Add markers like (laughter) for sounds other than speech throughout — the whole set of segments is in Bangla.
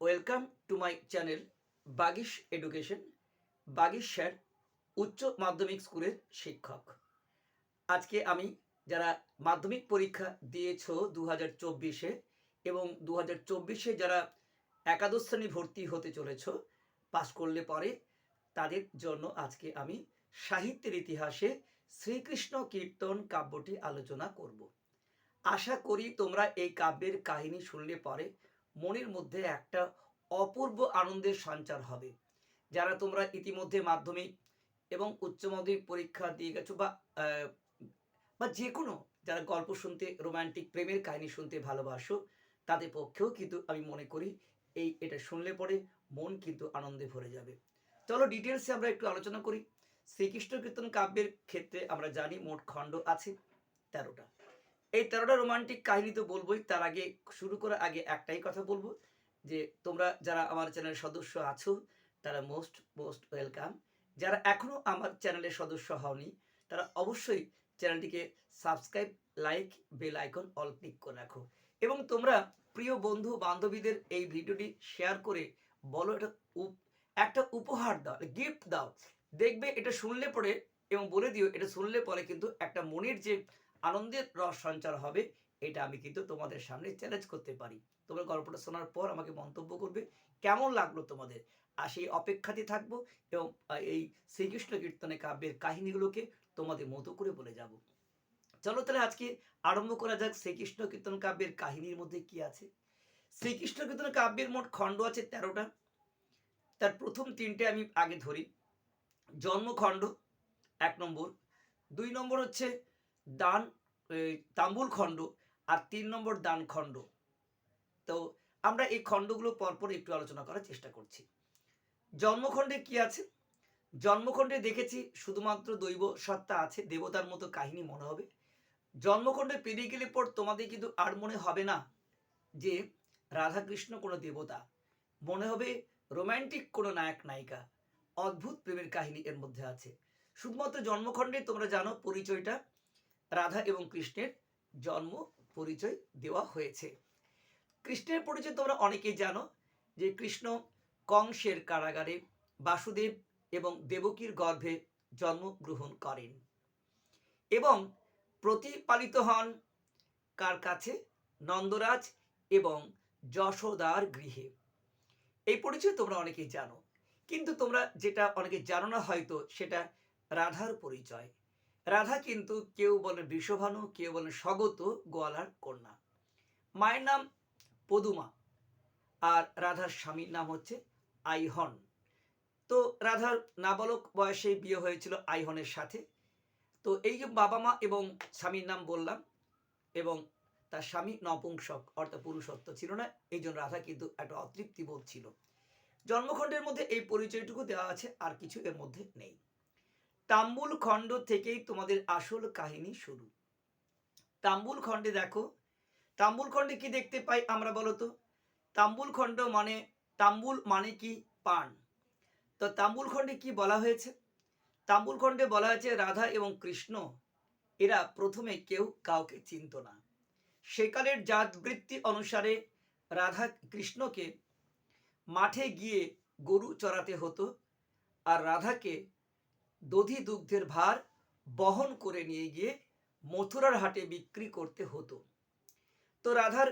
Welcome to my channel Bagish education Bagish sir, উচ্চ মাধ্যমিক স্কুলের শিক্ষক। আজকে আমি যারা মাধ্যমিক পরীক্ষা দিয়েছ দু হাজার চব্বিশে এবং দু হাজার চব্বিশে যারা একাদশ শ্রেণি ভর্তি হতে চলেছ, পাশ করলে পরে তাদের জন্য আজকে আমি সাহিত্যের ইতিহাসে শ্রীকৃষ্ণ কীর্তন কাব্যটি আলোচনা করব। আশা করি তোমরা এই কাব্যের কাহিনী শুনলে পরে মনের মধ্যে একটা অপূর্ব আনন্দের সঞ্চার হবে। যারা তোমরা ইতিমধ্যে মাধ্যমিক এবং উচ্চ মাধ্যমিক পরীক্ষা দিয়ে গেছো বা বা যে কোনো যারা গল্প শুনতে, রোমান্টিক প্রেমের কাহিনী শুনতে ভালোবাসো, তাদের পক্ষেও কিন্তু আমি মনে করি এই এটা শুনলে পরে মন কিন্তু আনন্দে ভরে যাবে। চলো ডিটেলসে আমরা একটু আলোচনা করি। শ্রীকৃষ্ণ কীর্তন কাব্যের ক্ষেত্রে আমরা জানি মোট খণ্ড আছে তেরোটা। এই তেরোটা রোমান্টিক কাহিনী তো বলবোই, তার আগে শুরু করার আগে একটাই কথা বলব, যে তোমরা যারা আমার চ্যানেলের সদস্য আছো, তারা মোস্ট মোস্ট ওয়েলকাম। যারা এখনও আমার চ্যানেলের সদস্য হওনি, তারা অবশ্যই চ্যানেলটিকে subscribe, like, bell icon all click করে রাখো। এবং তোমরা প্রিয় বন্ধু, বান্ধবীদের এই ভিডিওটি শেয়ার করে বলো, এটা একটা উপহার দাও গিফট দাও। দেখবে এটা শুনলে পরে এবং বলে দিও, এটা শুনলে পরে কিন্তু একটা মনের যে আনন্দের রস সঞ্চার হবে, এটা আমি কিন্তু তোমাদের সামনে চ্যালেঞ্জ করতে পারি। তোমরা গল্পটা শোনার পর আমাকে মন্তব্য করবে, কেমন লাগল তোমাদের? আর সেই অপেক্ষাতে থাকব এবং এই শ্রীকৃষ্ণ কীর্তনে কাব্যের কাহিনীগুলোকে তোমাদের মতো করে বলে যাব। চলো তাহলে আজকে আরম্ভ করা যাক শ্রীকৃষ্ণ কীর্তন কাব্যের কাহিনীর মধ্যে কি আছে। শ্রীকৃষ্ণ কীর্তন কাব্যের মোট খণ্ড আছে তেরোটা। তার প্রথম তিনটে আমি আগে ধরি। জন্মখণ্ড এক নম্বর। দুই নম্বর হচ্ছে দান তাম্বুল খণ্ড আর তিন নম্বর দান খণ্ড। তো আমরা এই খণ্ডগুলো পরপর একটু আলোচনা করার চেষ্টা করছি। জন্মখণ্ডে কি আছে? জন্মখণ্ডে দেখেছি শুধুমাত্র দৈব সত্তা আছে, দেবতার মতো কাহিনী মনে হবে। জন্মখণ্ডে পেরিয়ে গেলে পর তোমাদের কিন্তু আর মনে হবে না যে রাধাকৃষ্ণ কোনো দেবতা, মনে হবে রোমান্টিক কোনো নায়ক, নায়িকা, অদ্ভুত প্রেমের কাহিনী এর মধ্যে আছে। শুধুমাত্র জন্মখণ্ডে তোমরা জানো পরিচয়টা। রাধা এবং কৃষ্ণের জন্ম পরিচয় দেওয়া হয়েছে। কৃষ্ণের পরিচয় তোমরা অনেকেই জানো যে কৃষ্ণ কংসের কারাগারে বাসুদেব এবং দেবকীর গর্ভে জন্মগ্রহণ করেন এবং প্রতিপালিত হন কার কাছে? নন্দরাজ এবং যশোদার গৃহে। এই পরিচয় তোমরা অনেকেই জানো, কিন্তু তোমরা যেটা অনেকে জানো না হয়তো সেটা রাধার পরিচয়। রাধা কিন্তু কেউ বলেন বিশ্বভানু কেউ বলেন স্বগত গোয়ালার কন্যা। মায়ের নাম পদুমা আর রাধার স্বামীর নাম হচ্ছে আইহন। তো রাধার নাবালক বয়সে বিয়ে হয়েছিল আইহনের সাথে। তো এই যে বাবা মা এবং স্বামীর নাম বললাম এবং তার স্বামী নপুংসক অর্থাৎ পুরুষত্ব ছিল না, এই জন্য রাধা কিন্তু একটা অতৃপ্তি বোধ ছিল। জন্মখণ্ডের মধ্যে এই পরিচয়টুকু দেওয়া আছে, আর কিছু এর মধ্যে নেই। তাম্বুল খণ্ড থেকেই তোমাদের আসল কাহিনী শুরু। তাম্বুল খণ্ডে দেখো, তাম্বুল খণ্ডে কি দেখতে পাই আমরা বলো তো তাম্বুল খণ্ড মানে তাম্বুল মানে কি? পান। তো তাম্বুল খণ্ডে কি বলা হয়েছে? তাম্বুল খণ্ডে বলা হয়েছে রাধা এবং কৃষ্ণ, এরা প্রথমে কেউ কাউকে চিনত না। সেকালের জাতবৃত্তি অনুসারে রাধা কৃষ্ণকে মাঠে গিয়ে গরু চড়াতে হতো, আর রাধাকে দধি দুগ্ধের ভার বহন করে নিয়ে গিয়ে মথুরার হাটে বিক্রি করতে হতো। তো রাধার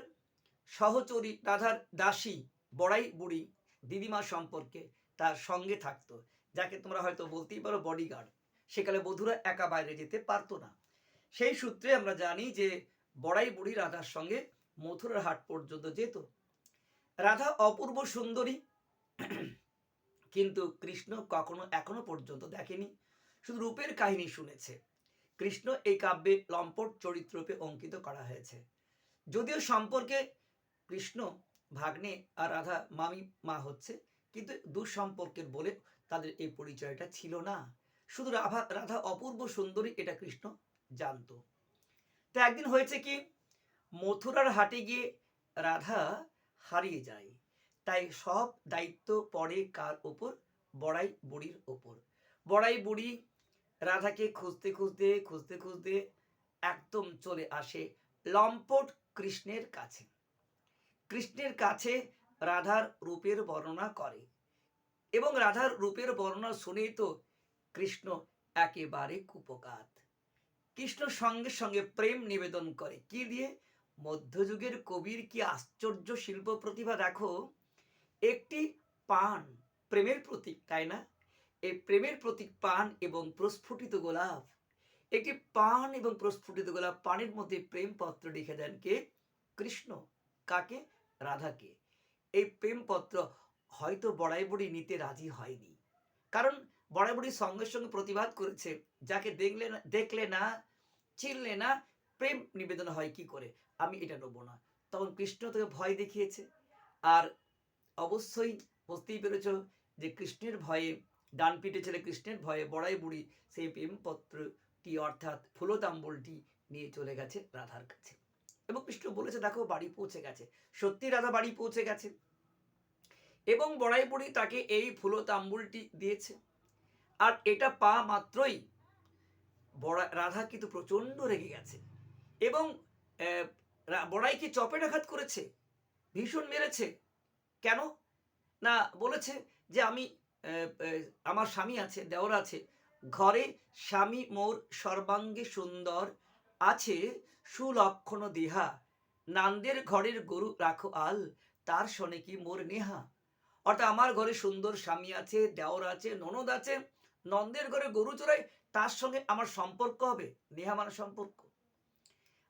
সহচরী, রাধার দাসী বড়াই বুড়ি দিদিমা সম্পর্কে তার সঙ্গে থাকতো, যাকে তোমরা হয়তো বলতেই পারো বডিগার্ড সেকালে বধুরা একা বাইরে যেতে পারতো না। সেই সূত্রে আমরা জানি যে বড়াই বুড়ি রাধার সঙ্গে মথুরার হাট পর্যন্ত যেত। রাধা অপূর্ব সুন্দরী কিন্তু কৃষ্ণ কখনো এখনও পর্যন্ত দেখেনি। শুধু রূপের কাহিনী শুনেছে। কৃষ্ণ এই কাব্যে লম্পট চরিত্ররূপে অঙ্কিত করা হয়েছে। যদিও সম্পর্কে কৃষ্ণ, ভাগ্নে আর রাধা মামি মা হচ্ছে, কিন্তু দুঃসম্পর্কের বলে তাদের এই পরিচয়টা ছিল না। শুধু রাধা রাধা অপূর্ব সুন্দরী এটা কৃষ্ণ জানতো। তো একদিন হয়েছে কি, মথুরার হাটে গিয়ে রাধা হারিয়ে যায়। তাই সব দায়িত্ব পড়ে কার ওপর? বড়াই বুড়ির ওপর। বড়াই বুড়ি রাধাকে খুঁজতে খুঁজতে খুঁজতে খুঁজতে একদম চলে আসে লম্পট কৃষ্ণের কাছে। কৃষ্ণের কাছে রাধার রূপের বর্ণনা করে। এবং রাধার রূপের বর্ণনা শুনেই তো কৃষ্ণ একেবারে কুপকাত। কৃষ্ণ সঙ্গে সঙ্গে প্রেম নিবেদন করে। কি দিয়ে? মধ্যযুগের কবির কি আশ্চর্য শিল্প প্রতিভা দেখো। একটি পান, প্রেমের প্রতীক, তাই না? এই প্রেমের প্রতীক পান এবং প্রস্ফুটিত গোলাপ। একটি পান এবং প্রস্ফুটিত গোলাপ পানের মধ্যে প্রেম পত্র লিখে দেন কে? কৃষ্ণ। কাকে? রাধাকে। এই প্রেমপত্র হয়তো বড়াই বুড়ি নিতে রাজি হয়নি। কারণ বড়াই বুড়ি সঙ্গে সঙ্গে প্রতিবাদ করেছে, যাকে দেখলে না দেখলে না, চিনলে না, প্রেম নিবেদন হয় কি করে? আমি এটা নেব না। তখন কৃষ্ণ তোকে ভয় দেখিয়েছে। আর অবশ্যই বুঝতেই পেরেছ যে কৃষ্ণের ভয়ে, ডান পিঠে ছেলে কৃষ্ণের ভয়ে বড়াই বুড়ি সেই প্রেমপত্রটি অর্থাৎ ফুলতাম্বলটি নিয়ে চলে গেছে রাধার কাছে। এবং কৃষ্ণ বলেছে, দেখো, বাড়ি পৌঁছে গেছে। সত্যি রাধা বাড়ি পৌঁছে গেছে। এবং বড়াই বুড়ি তাকে এই ফুলো তাম্বুলটি দিয়েছে। আর এটা পা মাত্রই বড়া রাধা কিন্তু প্রচণ্ড রেগে গেছে। এবং বড়াইকে চপেটাঘাত করেছে, ভীষণ মেরেছে। কেন? না, বলেছে যে আমি আমার স্বামী আছে, দেওর আছে। ঘরে স্বামী মোর সর্বাঙ্গে সুন্দর আছে, সুলক্ষণ দেহা। নান্দের ঘরের গরু রাখো আল, তার শনে কি মোর নেহা? অর্থাৎ আমার ঘরে সুন্দর স্বামী আছে, দেওর আছে, ননদ আছে, নন্দের ঘরে গরু চড়াই তার সঙ্গে আমার সম্পর্ক হবে, নেহা মানে সম্পর্ক।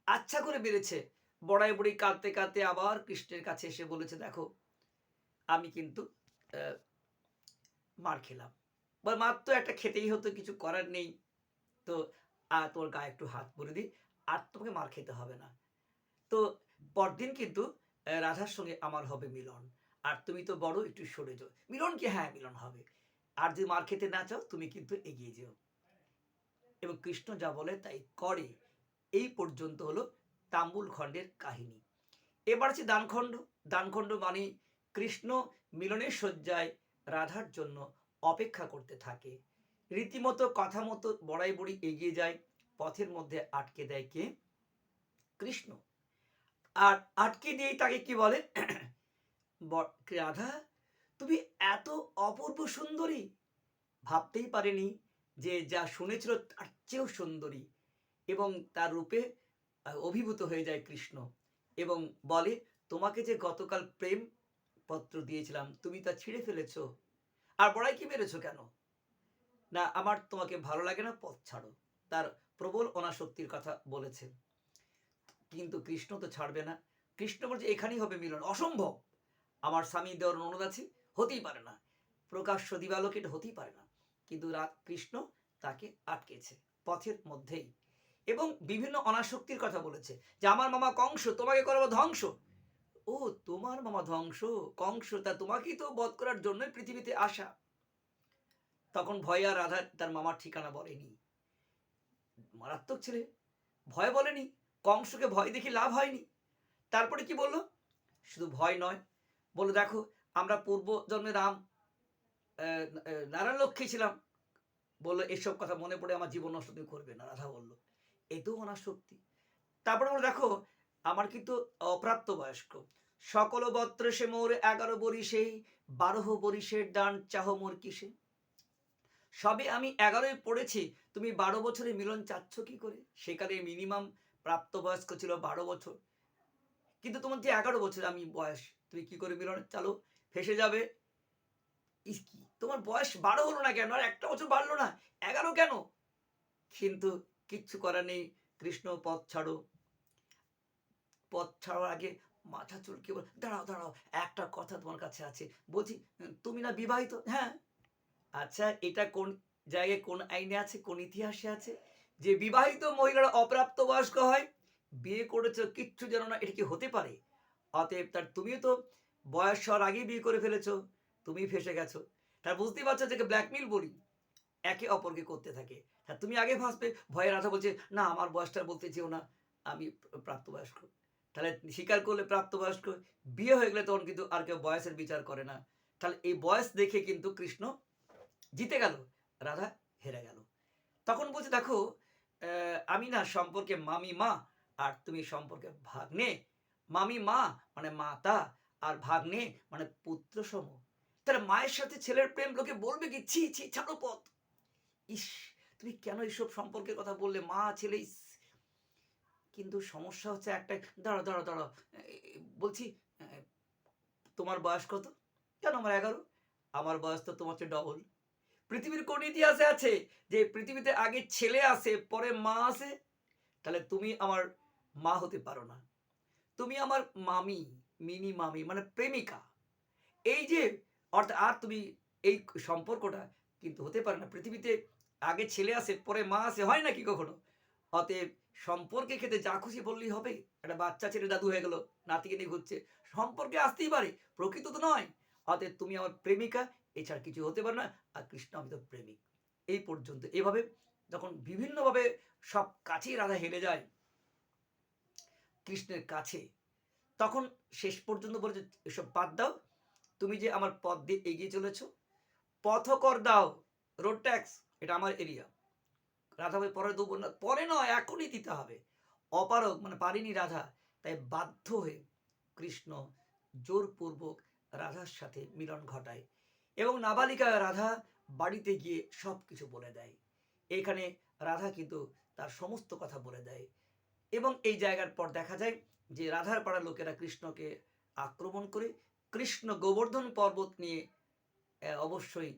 আচ্ছা করে বেড়েছে। বড়াই বুড়ি কাঁদতে কাঁদতে আবার কৃষ্ণের কাছে এসে বলেছে, দেখো আমি কিন্তু মার খেলাম। বল মার তো একটা খেতেই হতো, কিছু করার নেই। তো আর তোর গায়ে একটু হাত পরে দিই, আর তোমাকে মার খেতে হবে না। তো, পরদিন কিন্তু রাধার সঙ্গে আমার হবে মিলন। আর তুমি তো বড়, একটু সরে যাও। মিলন কি? হ্যাঁ মিলন হবে। আর যদি মার খেতে না চাও, তুমি কিন্তু এগিয়ে যেও। এবং কৃষ্ণ যা বলে, তাই করে। এই পর্যন্ত হলো তাম্বুল খণ্ডের কাহিনী। এবার আছে দানখণ্ড। দানখণ্ড মানে কৃষ্ণ মিলনের শয্যায় রাধার জন্য অপেক্ষা করতে থাকে। রীতিমতো কথা মতো বড়াই বুড়ি এগিয়ে যায়, পথের মধ্যে আটকে দেয় কে? কৃষ্ণ। আর আটকে দিয়েই তাকে কি বলে? (clears throat) রাধা, তুমি এত অপূর্ব সুন্দরী। ভাবতেই পারেনি যে যা শুনেছিল তার চেয়েও সুন্দরী এবং তার রূপে অভিভূত হয়ে যায় কৃষ্ণ এবং বলে, তোমাকে যে গতকাল প্রেম পত্র দিয়েছিলাম, তুমি তা ছিঁড়ে ফেলেছ। আর বড়াই কি মেরেছো কেন? না, আমার তোমাকে ভালো লাগে না, পথ ছাড়ো। তার প্রবল অনাসক্তির কথা বলেছে কিন্তু কৃষ্ণ তো ছাড়বে না। কৃষ্ণ বলছে, এখানেই হবে মিলন, অসম্ভব। আমার স্বামী দেওয়ার ননদ আছে, হতেই পারে না। প্রকাশ্য দিবালোক এটা হতেই পারে না। কিন্তু রাত কৃষ্ণ তাকে আটকেছে পথের মধ্যেই। এবং বিভিন্ন অনাসক্তির কথা বলেছে যে, আমার মামা কংস, তোমাকে করব ধ্বংস। ও, তোমার মামা ধ্বংস, কংস, তা তোমাকেই তো বধ করার জন্যই পৃথিবীতে আসা। তখন ভয় আর রাধা তার মামার ঠিকানা বলেনি। মারাত্মক ছেলে, ভয় বলেনি, কংসকে ভয় দেখে লাভ হয়নি। তারপরে কি বলল? শুধু ভয় নয় বলে দেখো, আমরা পূর্ব জন্মে রাম নারায়ণ লক্ষ্মী ছিলাম। বলল, এসব কথা মনে পড়ে আমার জীবন নষ্ট তুমি করবে না, রাধা বলল। এতেও অনাসক্তি। তারপরে বলে দেখো আমার কিন্তু অপ্রাপ্ত বয়স্ক। সকল বত্রসে মোর এগারো বরিশেই বারো বরিশের দান চাহ মোর কিসে? সবে আমি এগারোই পড়েছি, তুমি বারো বছরে মিলন চাচ্ছ কি করে? সেখানে মিনিমাম প্রাপ্তবয়স্ক ছিল বারো বছর। কিন্তু তোমার যে এগারো বছর আমি বয়স, তুমি কি করে মিলন চালো? ফেসে যাবে। তোমার বয়স বারো হলো না কেন? আর একটা বছর বাড়লো না। এগারো কেন? কিন্তু কিচ্ছু করার নেই, কৃষ্ণ পথ ছাড়ো। পথ ছাড়ার আগে মাথা চুলকে বল, দাঁড়াও দাঁড়াও, একটা কথা তোমার কাছে আছে। বলছি, তুমি না বিবাহিত? হ্যাঁ। আচ্ছা এটা কোন জায়গায়, কোন আইনে আছে, কোন ইতিহাসে আছে? যে বিবাহিত মহিলারা অপ্রাপ্ত বয়স্ক হয়, বিয়ে করেছ, কিচ্ছু যেন না, এটা কি হতে পারে? অতএব তার তুমিও তো বয়স হওয়ার আগেই বিয়ে করে ফেলেছো, তুমি ফেসে গেছো। তার বুঝতেই পারছ যে ব্ল্যাকমেল বলি, একে অপরকে করতে থাকে। হ্যাঁ তুমি আগে ফাঁসবে ভয়ে রাধা বলছে, না, আমার বয়সটা বলতে চেও না, আমি প্রাপ্তবয়স্ক। তাহলে স্বীকার করলে প্রাপ্তবয়স্ক, বিয়ে হয়ে গেলে তখন কিন্তু আর কেউ বয়সের বিচার করে না। তাহলে এই বয়স দেখে কিন্তু কৃষ্ণ জিতে গেল, রাধা হেরে গেল। তখন বলছে, দেখো আমি না সম্পর্কে মামি মা আর তুমি সম্পর্কে ভাগ্নে। মামি মা মানে মাতা আর ভাগ্নে মানে পুত্র সম তাহলে মায়ের সাথে ছেলের প্রেম লোকে বলবে কি? ছি ছি, ছাড়ো পথ। ইস, তুমি কেন এইসব সম্পর্কের কথা বললে? মা, ছেলে, ইস কিন্তু সমস্যা হচ্ছে একটা দাঁড়া দাঁড়া দাঁড়া বলছি তোমার বয়স কত? কেন আমার এগারো? আমার বয়স তো তোমার চেয়ে ডবল পৃথিবীর কোন ইতিহাসে আছে যে পৃথিবীতে আগে ছেলে আসে, পরে মা আসে? তাহলে তুমি আমার মা হতে পারো না। তুমি আমার মামি, মিনি মামি মানে প্রেমিকা। এই যে অর্থাৎ আর তুমি এই সম্পর্কটা কিন্তু হতে পারে না। পৃথিবীতে আগে ছেলে আসে, পরে মা আসে, হয় নাকি কখনো? অতএব সম্পর্কে খেতে যা খুশি বললেই হবে। একটা বাচ্চা ছেলে দাদু হয়ে গেল, নাতিকে নিয়ে ঘুরছে। সম্পর্কে আসতেই পারে, প্রকৃত তো নয়। অতএব তুমি আমার প্রেমিকা, এছাড়া কিছু হতে পারে না, আর কৃষ্ণ আমি তো প্রেমিক। এই পর্যন্ত। এভাবে যখন বিভিন্নভাবে সব কাছেই রাধা হেরে যায়, কৃষ্ণের কাছে, তখন শেষ পর্যন্ত বলেছে, এসব বাদ দাও। তুমি যে আমার পথ দিয়ে এগিয়ে চলেছ পথ কর দাও রোড ট্যাক্স এটা আমার এরিয়া রাধা ভাই পরে দেবো না পরে নয়, এখনই দিতে হবে। অপারক মানে পারিনি রাধা, তাই বাধ্য হয়ে কৃষ্ণ জোরপূর্বক রাধার সাথে মিলন ঘটায় এবং নাবালিকা রাধা বাড়িতে গিয়ে সব কিছু বলে দেয়। এখানে রাধা কিন্তু তার সমস্ত কথা বলে দেয় এবং এই জায়গার পর দেখা যায় যে রাধার পাড়ার লোকেরা কৃষ্ণকে আক্রমণ করে কৃষ্ণ গোবর্ধন পর্বত নিয়ে অবশ্যই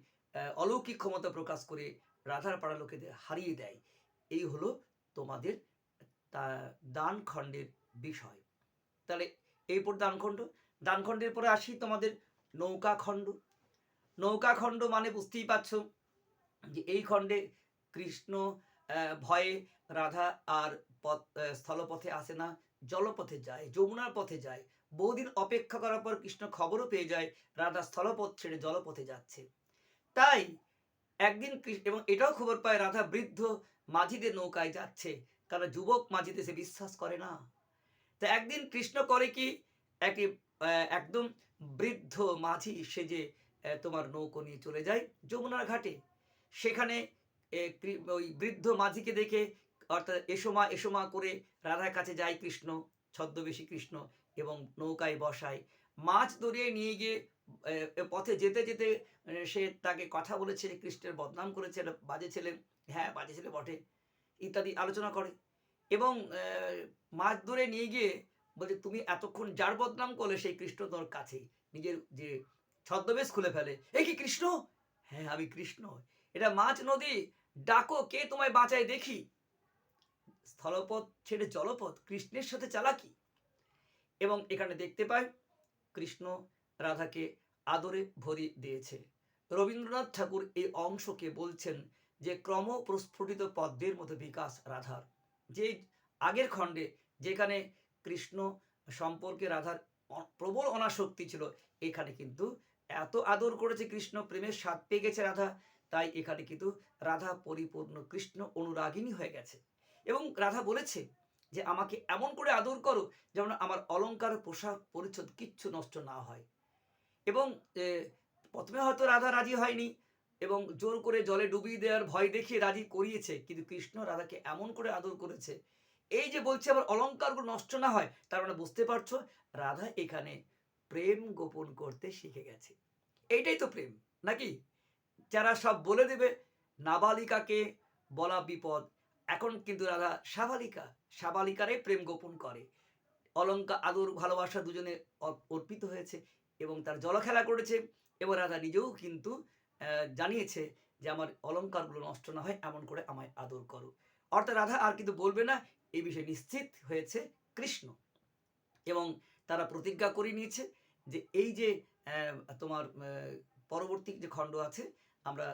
অলৌকিক ক্ষমতা প্রকাশ করে রাধার পাড়া লোকেদের হারিয়ে দেয়। এই হলো তোমাদের তা- দানখণ্ডের বিষয়। তাহলে এই পর দানখণ্ড। দানখণ্ডের পরে আসি তোমাদের নৌকা খণ্ড। নৌকা খণ্ড মানে বুঝতেই পারছ যে এই খণ্ডে কৃষ্ণ ভয়ে রাধা আর পথ স্থলপথে আসে না, জলপথে যায়, যমুনার পথে যায়। বহুদিন অপেক্ষা করার পর কৃষ্ণ খবরও পেয়ে যায়, রাধা স্থলপথ ছেড়ে জলপথে যাচ্ছে। তাই একদিন এবং এটাও খবর পায় রাধা বৃদ্ধ মাঝিদের নৌকায় যাচ্ছে। কারণ যুবক মাঝিতে সে বিশ্বাস করে না? তা একদিন কৃষ্ণ করে কি একটি একদম বৃদ্ধ মাঝি সেজে আহ, তোমার নৌকো নিয়ে চলে যায় যমুনার ঘাটে। সেখানে ওই বৃদ্ধ মাঝিকে দেখে অর্থাৎ এসোমা এসোমা করে রাধার কাছে যায় কৃষ্ণ ছদ্মবেশী কৃষ্ণ এবং নৌকায় বসায়। মাছ ধরিয়ে নিয়ে গিয়ে পথে যেতে যেতে সে তাকে কথা বলেছে, কৃষ্ণের বদনাম করেছে বাজে ছেলে। হ্যাঁ বাজে ছেলে বটে। ইত্যাদি আলোচনা করে। এবং মাছ ধরে নিয়ে গিয়ে বলছে, তুমি এতক্ষণ যার বদনাম করলে, সেই কৃষ্ণ তোর কাছেই। নিজের যে ছদ্মবেশ খুলে ফেলে। এ কি কৃষ্ণ? হ্যাঁ আমি কৃষ্ণ। এটা মাছ নদী। ডাকো, কে তোমায় বাঁচায় দেখি। স্থলপথ ছেড়ে জলপথ, কৃষ্ণের সাথে চালাকি। এবং এখানে দেখতে পাই, কৃষ্ণ রাধাকে আদরে ভরি দিয়েছে। রবীন্দ্রনাথ ঠাকুর এই অংশকে বলছেন যে ক্রম প্রস্ফুটিত পদ্মের মতো বিকাশ রাধার। যে আগের খণ্ডে যেখানে কৃষ্ণ সম্পর্কে রাধার প্রবল অনাসক্তি ছিল, এখানে কিন্তু এত আদর করেছে কৃষ্ণ, প্রেমের স্বাদ পেয়ে গেছে রাধা, তাই এখানে কিন্তু রাধা পরিপূর্ণ কৃষ্ণ অনুরাগিনী হয়ে গেছে। এবং রাধা বলেছে যে, আমাকে এমন করে আদর করো যেমন আমার অলংকার পোশাক, পরিচ্ছদ কিচ্ছু নষ্ট না হয়। এবং প্রথমে হয়তো রাধা রাজি হয়নি এবং জোর করে জলে ডুবিয়ে দেওয়ার ভয় দেখিয়ে রাজি করিয়েছে, কিন্তু কৃষ্ণ রাধাকে এমন করে আদর করেছে। এই যে বলছে আবার অলংকারগুলো নষ্ট না হয়, তার মানে বুঝতে পারছ, রাধা এখানে প্রেম গোপন করতে শিখে গেছে। এইটাই তো প্রেম, নাকি? যারা সব বলে দেবে, নাবালিকাকে বলা বিপদ। এখন কিন্তু রাধা সাবালিকা সাবালিকারে প্রেম গোপন করে। অলঙ্কা, আদর, ভালোবাসা দুজনে অর্পিত হয়েছে। এবং তার জলখেলা করেছে। এবং রাধা নিজেও কিন্তু জানিয়েছে যে আমার অলঙ্কারগুলো নষ্ট না হয়, এমন করে আমায় আদর করো। অর্থাৎ রাধা আর কিন্তু বলবে না, এই বিষয়ে নিশ্চিত হয়েছে কৃষ্ণ। এবং তারা প্রতিজ্ঞা করে নিয়েছে যে এই যে তোমার পরবর্তী যে খণ্ড আছে, আমরা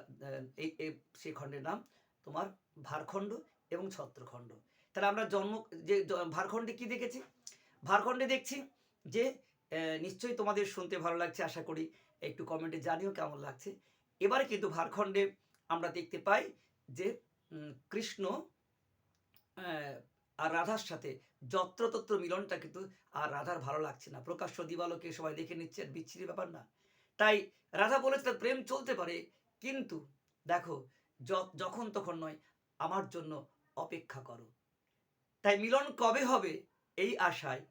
এই সেই খণ্ডের নাম তোমার ভারখণ্ড এবং ছত্রখণ্ড। তাহলে আমরা জন্ম, যে ভারখণ্ডে কি দেখেছি? ভারখণ্ডে দেখছি যে নিশ্চয়ই তোমাদের শুনতে ভালো লাগছে, আশা করি। একটু কমেন্টে জানিও কেমন লাগছে। এবারে কিন্তু ভারখণ্ডে আমরা দেখতে পাই যে কৃষ্ণ আর রাধার সাথে যত্রতত্র মিলনটা কিন্তু আর রাধার ভালো লাগছে না। প্রকাশ্য দিবালোকে সবাই দেখে নিচ্ছে, আর বিচ্ছিরি ব্যাপার না। তাই রাধা বলেছে তার প্রেম চলতে পারে, কিন্তু দেখো যখন তখন নয়, আমার জন্য অপেক্ষা করো। তাই মিলন কবে হবে এই আশায়?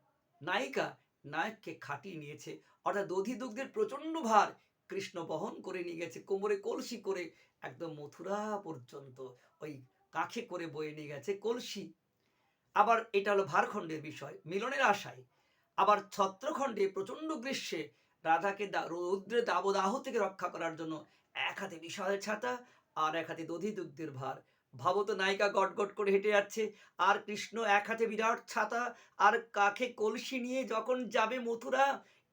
নায়িকা নায়ককে খাটিয়ে নিয়েছে। অর্থাৎ দধি দুগ্ধের প্রচণ্ড ভার কৃষ্ণ বহন করে নিয়ে গেছে, কোমরে কলসি করে একদম মথুরা পর্যন্ত ওই কাখে করে বয়ে নিয়ে গেছে কলসি। আবার এটা হলো ভারখণ্ডের বিষয়, মিলনের আশায়। আবার ছত্রখণ্ডে প্রচণ্ড গ্রীষ্মে রাধাকে রৌদ্রের দাবদাহ থেকে রক্ষা করার জন্য এক হাতে বিশাল ছাতা আর এক হাতে দধি দুগ্ধের ভার। ভাবত নায়িকা গট গট করে হেঁটে যাচ্ছে। আর কৃষ্ণ এক হাতে বিরাট ছাতা, আর কাখে কলসি নিয়ে যখন যাবে মথুরা,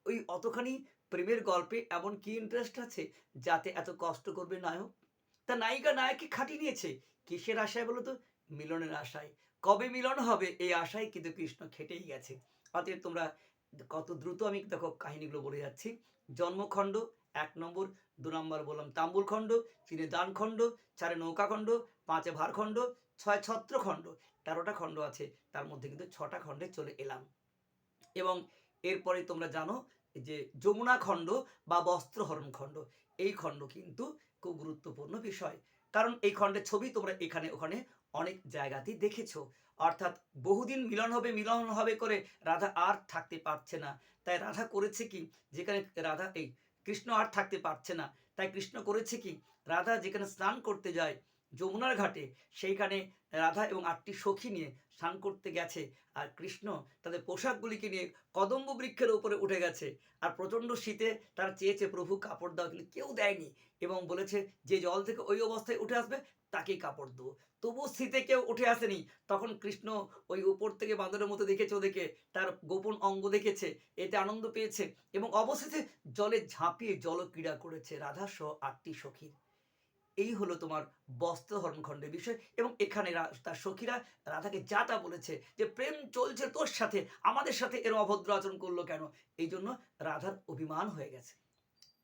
ওই অতখানি প্রেমের গল্পে এমন কি ইন্টারেস্ট আছে যাতে এত কষ্ট করবে নায়ক? তা নায়িকা নায়ককে খাটিয়ে নিয়েছে। কিসের আশায় বলো তো? মিলনের আশায়। কবে মিলন হবে এই আশায় কিন্তু কৃষ্ণ খেটেই গেছে। অতএব তোমরা কত দ্রুত আমি দেখো কাহিনীগুলো বলে যাচ্ছি। জন্মখণ্ড এক নম্বর, দু নম্বর বললাম তাম্বুল খণ্ড, তিনে দানখণ্ড চারে নৌকাখণ্ড পাঁচে ভারখণ্ড ছয় ছত্রখণ্ড তেরোটা খণ্ড আছে, তার মধ্যে কিন্তু ছটা খণ্ডে চলে এলাম। এবং এরপরে তোমরা জানো যে যমুনা খণ্ড বা বস্ত্রহরণ খণ্ড, এই খণ্ড কিন্তু খুব গুরুত্বপূর্ণ বিষয়। কারণ এই খণ্ডের ছবি তোমরা এখানে, ওখানে অনেক জায়গাতেই দেখেছ। অর্থাৎ বহুদিন মিলন হবে মিলন হবে করে রাধা আর থাকতে পারছে না। তাই রাধা করেছে কি? যেখানে রাধা এই কৃষ্ণ আর থাকতে পারছে না। তাই কৃষ্ণ করেছে কি? রাধা যেখানে স্নান করতে যায় যমুনার ঘাটে, সেইখানে রাধা এবং আটটি সখী নিয়ে স্নান করতে গেছে। আর কৃষ্ণ তাদের পোশাকগুলিকে নিয়ে কদম্ব বৃক্ষের উপরে উঠে গেছে। আর প্রচণ্ড শীতে তারা চেয়েছে, প্রভু কাপড় দাও। কিন্তু কেউ দেয়নি। এবং বলেছে, যে জল থেকে ওই অবস্থায় উঠে আসবে তাকেই কাপড় দেবো। তবুও শীতে কেউ উঠে আসেনি। তখন কৃষ্ণ ওই উপর থেকে বাঁদরের মতো দেখেছে ওদেরকে তার গোপন অঙ্গ দেখেছে এতে আনন্দ পেয়েছে এবং অবশেষে জলে ঝাঁপিয়ে জলক্রীড়া করেছে রাধা সহ আটটি সখীর। এই হলো তোমার বস্ত্রহরণ খণ্ডের বিষয় এবং এখানে তার সখীরা রাধাকে যাটা বলেছে যে প্রেম চলছে তোর সাথে আমাদের সাথে এর অভদ্র আচরণ করল কেন? এই জন্য রাধার অভিমান হয়ে গেছে।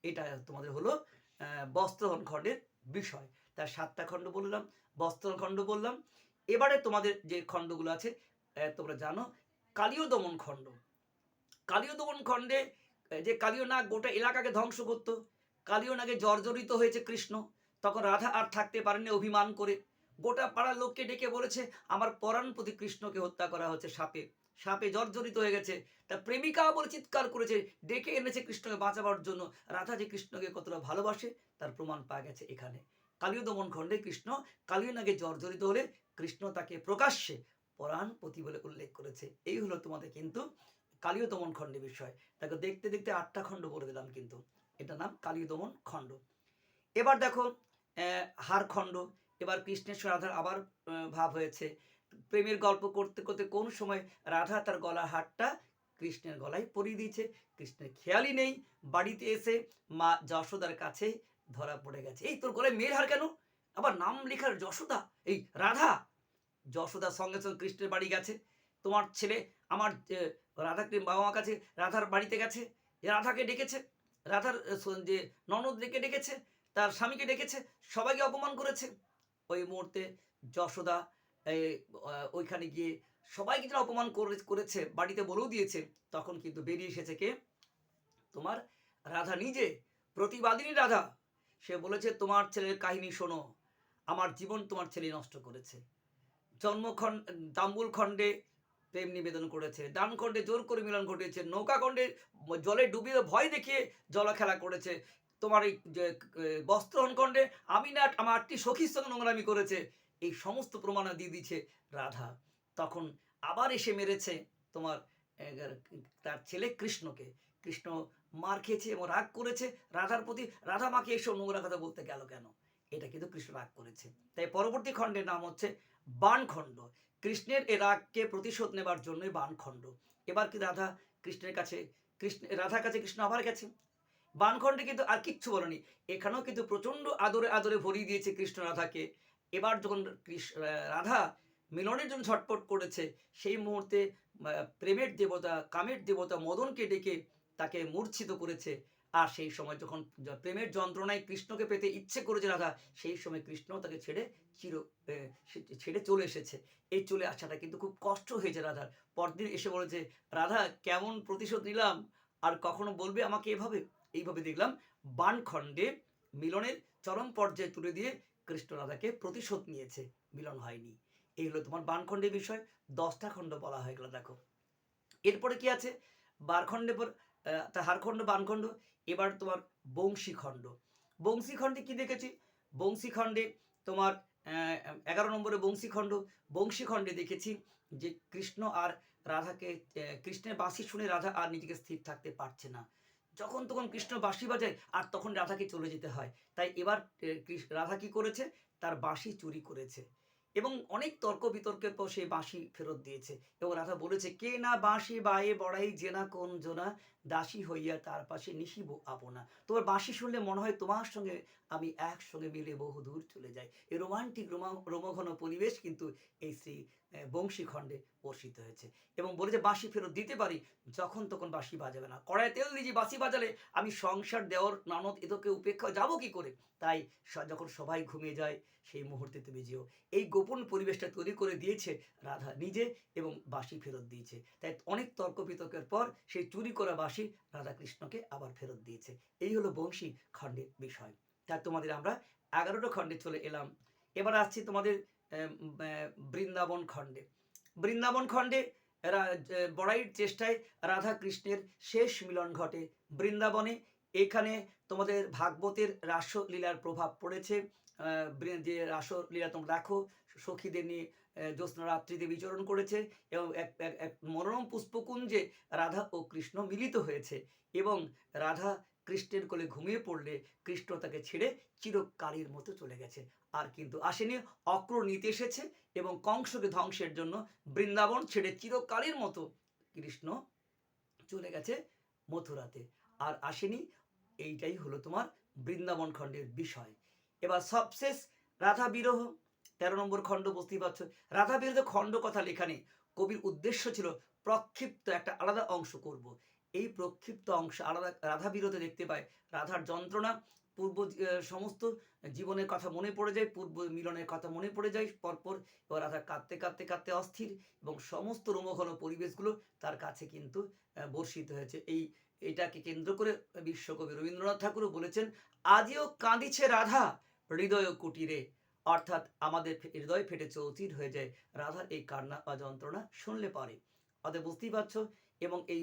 এটা তোমাদের হলো আহ, বস্ত্রহরণ খণ্ডের বিষয়। তার সাতটা খণ্ড বললাম বস্ত্রহরণ খণ্ড বললাম। এবারে তোমাদের যে খণ্ডগুলো আছে তোমরা জানো, কালীয় দমন খণ্ড। কালীয় দমন খণ্ডে যে কালীয় নাগ গোটা এলাকাকে ধ্বংস করতো, কালীয় নাগে জর্জরিত হয়েছে কৃষ্ণ। তখন রাধা আর থাকতে পারেনি অভিমান করে। গোটা পাড়ার লোককে ডেকে বলেছে, আমার পরাণপতি কৃষ্ণকে হত্যা করা হচ্ছে সাপে। সাপে জর্জরিত হয়ে গেছে। তা প্রেমিকা বলে চিৎকার করেছে, ডেকে এনেছে কৃষ্ণকে বাঁচাবার জন্য। রাধা যে কৃষ্ণকে কতটা ভালোবাসে, তার প্রমাণ পাওয়া গেছে এখানে। কালীয় দমন খণ্ডে কৃষ্ণ কালীয় নাগে জর্জরিত হলে কৃষ্ণ তাকে প্রকাশ্যে পরাণপতি বলে উল্লেখ করেছে। এই হলো তোমাদের কিন্তু কালীয় দমন খণ্ডের বিষয়। দেখো, দেখতে দেখতে আটটা খণ্ড বলে দিলাম কিন্তু। এটা নাম কালীয় দমন খণ্ড। এবার দেখো হারখণ্ড এবার কৃষ্ণের রাধার আবার ভাব হয়েছে। প্রেমের গল্প করতে করতে কোন সময় রাধা তার গলার হারটা কৃষ্ণের গলায় পরিয়ে দিয়েছে। কৃষ্ণের খেয়ালই নেই। বাড়িতে এসে মা যশোদার কাছে ধরা পড়ে গেছে। এই তোর গলায় মেয়ের হার কেন? আবার নাম লেখার যশোদা? এই রাধা? যশোদার সঙ্গে সঙ্গে কৃষ্ণের বাড়ি গেছে। তোমার ছেলে আমার রাধাকে বাবা মার কাছে, রাধার বাড়িতে গেছে। রাধাকে ডেকেছে। রাধার যে ননদ ডেকে ডেকেছে, তার স্বামীকে ডেকেছে, সবাইকে অপমান করেছে। ওই মুহূর্তে যশোদা ওইখানে গিয়ে সবাইকে যেন অপমান করে- করেছে, বাড়িতে বলেও দিয়েছে। তখন কিন্তু বেরিয়ে এসেছে কে? তোমার রাধা নিজে, প্রতিবাদিনী রাধা। সে বলেছে, তোমার ছেলের কাহিনী শোনো। আমার জীবন তোমার ছেলে নষ্ট করেছে। জন্মখণ্ড, তাম্বুল খণ্ডে প্রেম নিবেদন করেছে দান খণ্ডে জোর করে মিলন ঘটেছে নৌকা খণ্ডে জলে ডুবিয়ে ভয় দেখিয়ে জল খেলা করেছে। তোমার এই বস্ত্রহন খণ্ডে আমি না, আমার আটটি সখীর সঙ্গে নোংরামি করেছে। এই সমস্ত প্রমাণ দিয়ে দিচ্ছে রাধা। তখন আবার এসে মেরেছে তোমার তার ছেলে কৃষ্ণকে। কৃষ্ণ মার খেয়েছে এবং রাগ করেছে। রাধার প্রতি রাধা মাকে এসব নোংরা কথা বলতে গেল কেন? এটা কিন্তু কৃষ্ণ রাগ করেছে। তাই পরবর্তী খণ্ডের নাম হচ্ছে বাণখণ্ড কৃষ্ণের এ রাগকে প্রতিশোধ নেবার জন্যই বাণখণ্ড এবার কি রাধা কৃষ্ণের কাছে কৃষ্ণ, রাধার কাছে কৃষ্ণ আবার গেছে? বাণখণ্ডে কিন্তু আর কিচ্ছু বলেনি। এখানেও কিন্তু প্রচণ্ড আদরে আদরে ভরিয়ে দিয়েছে কৃষ্ণ রাধাকে। এবার যখন রাধা মিলনের জন্য ছটপট করেছে, সেই মুহূর্তে প্রেমের দেবতা, কামের দেবতা মদনকে ডেকে তাকে মূর্ছিত করেছে। আর সেই সময় যখন প্রেমের যন্ত্রণায় কৃষ্ণকে পেতে ইচ্ছে করেছে রাধা, সেই সময় কৃষ্ণ তাকে ছেড়ে চির ছেড়ে চলে এসেছে। এই চলে আসাটা কিন্তু খুব কষ্ট হয়েছে রাধার। পরদিন এসে বলেছে রাধা, কেমন প্রতিশোধ নিলাম? আর কখনো বলবে আমাকে এভাবে? এইভাবে দেখলাম বাণখণ্ডে মিলনের চরম পর্যায়ে তুলে দিয়ে কৃষ্ণ রাধাকে প্রতিশোধ নিয়েছে। মিলন হয়নি। এই হলো তোমার বানখণ্ডের বিষয়। দশটা খণ্ড বলা হয়ে গেল, দেখো। এরপরে কি আছে? বারখণ্ডে পর তা হারখণ্ড বানখণ্ড এবার তোমার বংশীখণ্ড। বংশীখণ্ডে কি দেখেছি? বংশীখণ্ডে তোমার এগারো নম্বরে বংশীখণ্ড। বংশীখণ্ডে দেখেছি যে কৃষ্ণ আর রাধাকে কৃষ্ণের বাঁশি শুনে রাধা আর নিজেকে স্থির থাকতে পারছে না। যখন তখন কৃষ্ণ বাঁশি বাজায় আর তখন রাধাকে চলে যেতে হয়। তাই এবার রাধা কি করেছে? তার বাঁশি চুরি করেছে। এবং অনেক তর্ক বিতর্কের পর সে বাঁশি ফেরত দিয়েছে। এবং রাধা বলেছে, কে না বাঁশি বায়ে বড়াই জেনা কোন জোনা, দাসী হইয়া তার পাশে নিশিব আপনা। তোমার বাঁশি শুনলে মনে হয় তোমার সঙ্গে আমি একসঙ্গে মিলে বহু দূর চলে যাই। এই রোমান্টিক রোমা, রোমঘন পরিবেশ কিন্তু এই শ্রী বংশীখণ্ডে বর্ষিত হয়েছে। এবং বলে যে বাঁশি ফেরত দিতে পারি, যখন তখন বাঁশি বাজাবে না। কড়ায় তেল দিয়ে যে বাঁশি বাজালে আমি সংসার দেওয়ার নানদ এদেরকে উপেক্ষা যাব কি করে? তাই যখন সবাই ঘুমিয়ে যায়, সেই মুহূর্তে তুমি যেও। এই গোপন পরিবেশটা তৈরি করে দিয়েছে রাধা নিজে এবং বাঁশি ফেরত দিয়েছে। তাই অনেক তর্ক বিতর্কের পর সেই চুরি করা বাঁশি রাধা কৃষ্ণকে আবার ফেরত দিয়েছে। এই হলো বংশী খণ্ডের বিষয়। তাই তোমাদের আমরা এগারোটা খণ্ডে চলে এলাম। এবার আসছি তোমাদের বৃন্দাবন খণ্ডে। বৃন্দাবন খণ্ডে বড়াইয়ের চেষ্টায় রাধা কৃষ্ণের শেষ মিলন ঘটে বৃন্দাবনে। এখানে তোমাদের ভাগবতের রাসলীলার প্রভাব পড়েছে। যে রাসলীলা তোমরা দেখো, সখীদের নিয়ে জ্যোৎস্না রাত্রিতে বিচরণ করেছে এবং এক- এক মনোরম পুষ্পকুঞ্জে রাধা ও কৃষ্ণ মিলিত হয়েছে এবং রাধা কৃষ্ণের কোলে ঘুমিয়ে পড়লে কৃষ্ণ তাকে ছেড়ে চিরকালের মতো চলে গেছে। আর কিন্তু আসেনি অক্র নিতে এসেছে এবং কংসকে ধ্বংসের জন্য বৃন্দাবন ছেড়ে চিরকালের মতো কৃষ্ণ চলে গেছে মথুরাতে। আর আসেনি, এইটাই হলো তোমার বৃন্দাবন খণ্ডের বিষয়। এবার সবশেষ রাধা বিরহ, তেরো নম্বর খণ্ড বুঝতেই পারছ। রাধা বিরহ খণ্ড কথা লেখা নেই, কবির উদ্দেশ্য ছিল প্রক্ষিপ্ত একটা আলাদা অংশ করব। এই প্রক্ষিপ্ত অংশ আলাদা, রাধা বিরোধে দেখতে পায়। রাধার যন্ত্রণা পূর্ব সমস্ত জীবনের কথা মনে পড়ে যায়, পূর্ব মিলনের কথা মনে পড়ে যায়, পরপর এবার রাধা কাঁদতে কাঁদতে কাঁদতে অস্থির এবং সমস্ত রোমঘন পরিবেশগুলো তার কাছে কিন্তু বর্ষিত হয়েছে। এই, এটাকে কেন্দ্র করে বিশ্বকবি রবীন্দ্রনাথ ঠাকুরও বলেছেন, আজও কাঁদিছে রাধা হৃদয় কুটিরে। অর্থাৎ আমাদের হৃদয় ফেটে চৌচির হয়ে যায়। রাধার এই কান্না বা যন্ত্রণা শুনলে পারে। অতএব বুঝতেই পারছ এবং এই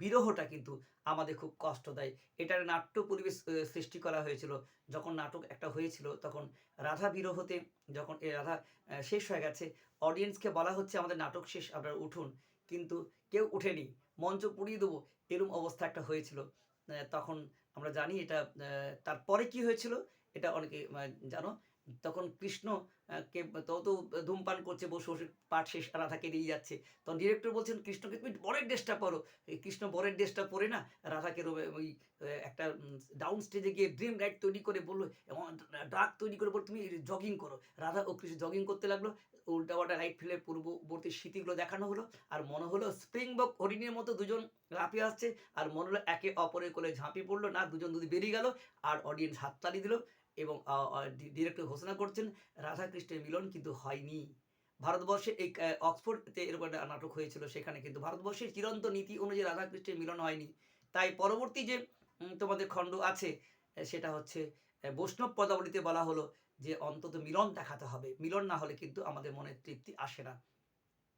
বিরহটা কিন্তু আমাদের খুব কষ্ট দেয়। এটার নাট্য পরিবেশ সৃষ্টি করা হয়েছিল। যখন নাটক একটা হয়েছিল, তখন রাধা বিরহতে যখন এই রাধা শেষ হয়ে গেছে অডিয়েন্সকে বলা হচ্ছে আমাদের নাটক শেষ, আপনারা উঠুন। কিন্তু কেউ উঠেনি। মঞ্চ পুড়িয়ে দেবো, এরম অবস্থা একটা হয়েছিল। তখন আমরা জানি এটা তারপরে কি হয়েছিল, এটা অনেকে জানো। তখন কৃষ্ণ কে তত ধূমপান করছে বসে বসে পাঠ শেষ রাধাকে দিয়ে যাচ্ছে। তখন ডিরেক্টর বলছেন, কৃষ্ণকে তুমি বরের ড্রেসটা পরো। এই কৃষ্ণ বরের ড্রেসটা পরে না, রাধাকে ওই একটা ডাউন স্টেজে গিয়ে ড্রিম রাইড তৈরি করে বলল, এবং ড্রাগ তৈরি করে বলল, তুমি জগিং করো। রাধা ও কৃষ্ণ জগিং করতে লাগল। উল্টা পাল্টা রাইট ফিলে পূর্ববর্তী স্মৃতিগুলো দেখানো হলো। আর মনে হলো স্প্রিং বক হরিণের মতো দুজন লাফিয়ে আসছে। আর মনে হলো একে অপরের কোলে ঝাঁপিয়ে পড়ল। না, দুজন দুদি বেরিয়ে গেল। আর অডিয়েন্স হাততালি দিল। এবং ডিরেক্টর ঘোষণা করছেন রাধা কৃষ্ণের মিলন কিন্তু হয়নি। ভারতবর্ষে এই অক্সফোর্ডতে এরকম একটা নাটক হয়েছিল, সেখানে কিন্তু ভারতবর্ষের চিরন্ত নীতি অনুযায়ী রাধা কৃষ্ণের মিলন হয়নি। তাই পরবর্তী যে তোমাদের খণ্ড আছে সেটা হচ্ছে বৈষ্ণব পদাবলিতে বলা হলো যে, অন্তত মিলন দেখাতে হবে। মিলন না হলে কিন্তু আমাদের মনের তৃপ্তি আসে না।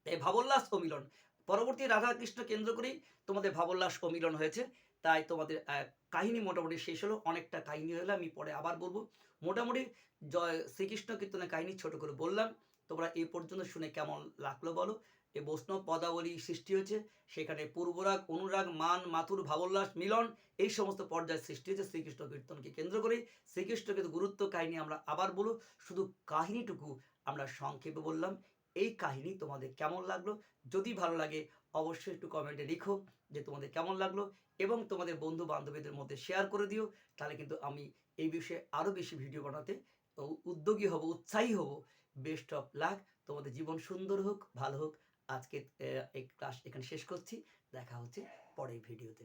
এই ভাবোল্লাস ও মিলন। পরবর্তী রাধা কৃষ্ণ কেন্দ্র করেই তোমাদের ভাবোল্লাস ও মিলন হয়েছে। তাই তোমাদের কাহিনী মোটামুটি শেষ হলো, অনেকটা কাহিনী হলো আমি পরে আবার বলব। মোটামুটি জয়, শ্রীকৃষ্ণ কীর্তনের কাহিনী ছোট করে বললাম। তোমরা এ পর্যন্ত শুনে কেমন লাগল বলো? এ বৈষ্ণব পদাবলী সৃষ্টি হয়েছে, সেখানে পূর্বরাগ, অনুরাগ, মান, মাথুর, ভাবোল্লাস, মিলন, এই সমস্ত পর্যায়ে সৃষ্টি হয়েছে শ্রীকৃষ্ণ কীর্তনকে কেন্দ্র করে শ্রীকৃষ্ণকে গুরুত্ব কাহিনী আমরা আবার বলো শুধু কাহিনীটুকু আমরা সংক্ষেপে বললাম। এই কাহিনী তোমাদের কেমন লাগল? যদি ভালো লাগে, অবশ্যই একটু কমেন্টে লিখো যে তোমাদের কেমন লাগল এবং তোমাদের বন্ধু বান্ধবীদের মধ্যে শেয়ার করে দিও। তাহলে কিন্তু আমি এই বিষয়ে আরও বেশি ভিডিও বানাতে উদ্যোগী হব, উৎসাহী হব। বেস্ট অফ লাক তোমাদের জীবন সুন্দর হোক, ভালো হোক। আজকে এই ক্লাস এখানে শেষ করছি। দেখা হচ্ছে পরের ভিডিওতে